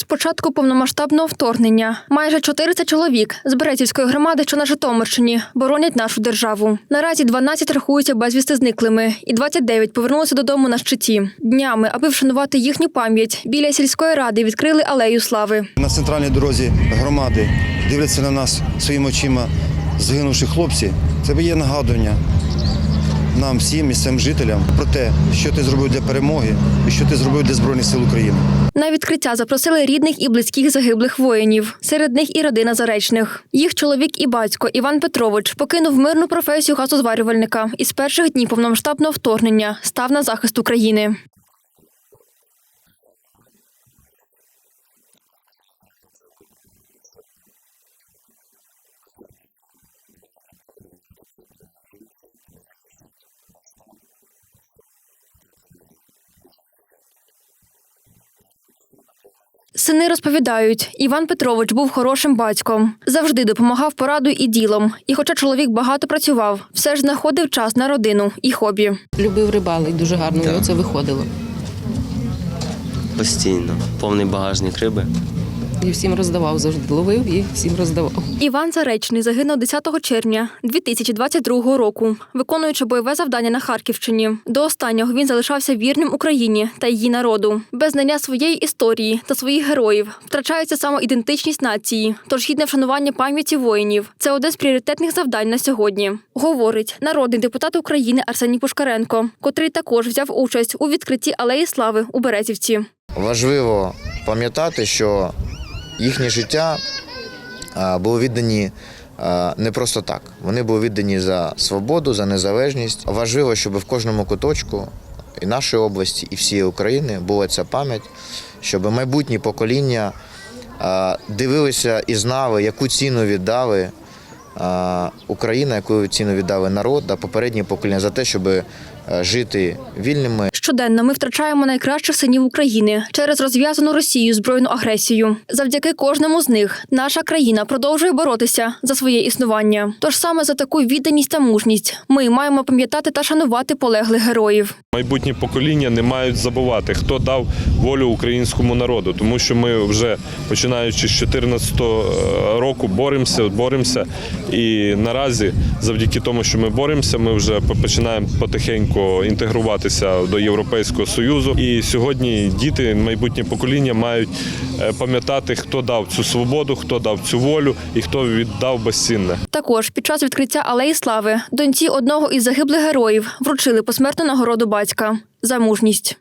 З початку повномасштабного вторгнення майже 400 чоловік з Березівської громади, що на Житомирщині, боронять нашу державу. Наразі 12 рахуються безвісти зниклими, і 29 повернулися додому на щиті. Днями, аби вшанувати їхню пам'ять, біля сільської ради відкрили алею слави. На центральній дорозі громади дивляться на нас своїми очима згинувши хлопці. Це є нагадування нам, всім місцевим жителям про те, що ти зробив для перемоги і що ти зробив для Збройних сил України. На відкриття запросили рідних і близьких загиблих воїнів. Серед них і родина заречних. Їх чоловік і батько Іван Петрович покинув мирну професію газозварювальника і з перших днів повномасштабного вторгнення став на захист України. Сини розповідають, Іван Петрович був хорошим батьком, завжди допомагав порадою і ділом. І хоча чоловік багато працював, все ж знаходив час на родину і хобі. Любив рибалить, дуже гарно да. це виходило. Постійно. Повний багажник риби. І всім роздавав завжди. Ловив і всім роздавав. Іван Заречний загинув 10 червня 2022 року, виконуючи бойове завдання на Харківщині. До останнього він залишався вірним Україні та її народу. Без знання своєї історії та своїх героїв втрачається самоідентичність нації. Тож гідне вшанування пам'яті воїнів це одне з пріоритетних завдань на сьогодні. Говорить народний депутат України Арсеній Пушкаренко, котрий також взяв участь у відкритті алеї слави у Березівці. Важливо пам'ятати, що їхнє життя а, були віддані не просто так. Вони були віддані за свободу, за незалежність. Важливо, щоб в кожному куточку і нашої області, і всієї України була ця пам'ять, щоб майбутні покоління дивилися і знали, яку ціну віддали. Україна, яку ціну віддали народ, а попередні покоління за те, щоб жити вільними, Щоденно ми втрачаємо найкращих синів України через розв'язану Росією збройну агресію. Завдяки кожному з них наша країна продовжує боротися за своє існування. Тож саме за таку відданість та мужність ми маємо пам'ятати та шанувати полеглих героїв. Майбутні покоління не мають забувати, хто дав волю українському народу, тому що ми вже починаючи з 2014 року боремося, боремося. І наразі, завдяки тому, що ми боремося, ми вже починаємо потихеньку інтегруватися до Європейського союзу. І сьогодні діти, майбутнє покоління, мають е, пам'ятати, хто дав цю свободу, хто дав цю волю і хто віддав безцінне. Також під час відкриття алеї слави доньці одного із загиблих героїв вручили посмертну нагороду батька за мужність.